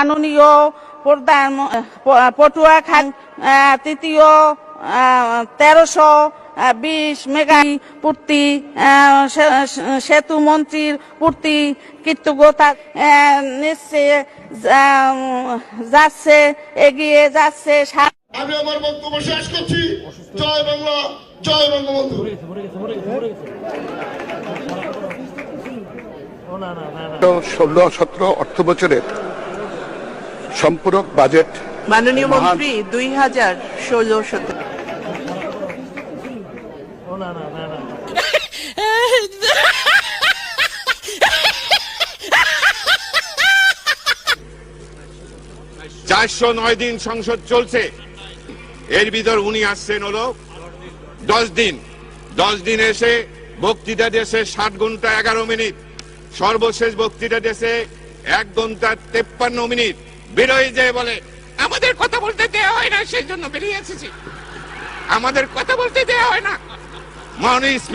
মাননীয় প্রধান পটুয়া খান তৃতীয় তেরোশো বিশ মেগা পূর্তি সেতু মন্ত্রীর পূর্তি কৃতজ্ঞতা নিচ্ছে যাচ্ছে এগিয়ে যাচ্ছে আমি আমার বক্তব্য শেষ করছি। জয় বাংলা জয় বঙ্গবন্ধু। ষোলো সতেরো অর্থ বছরের সম্পূরক বাজেট মাননীয় মন্ত্রী দুই হাজার ষোলো সতেরো চারশো নয় দিন সংসদ চলছে। এর ভিতর উনি আসছেন হলো দশ দিন। দশ দিন এসে বক্তৃতা দেশে ষাট ঘণ্টা এগারো মিনিট। সর্বশেষ বক্তৃতা দেশে এক ঘণ্টা তেপ্পান্ন মিনিট। বেরোয় যায় বলে, আমাদের কথা বলতে দেওয়া হয় না, সেই জন্য বেরিয়ে এসেছি। আমাদের কথা বলতে দেওয়া হয় না। মাননীয়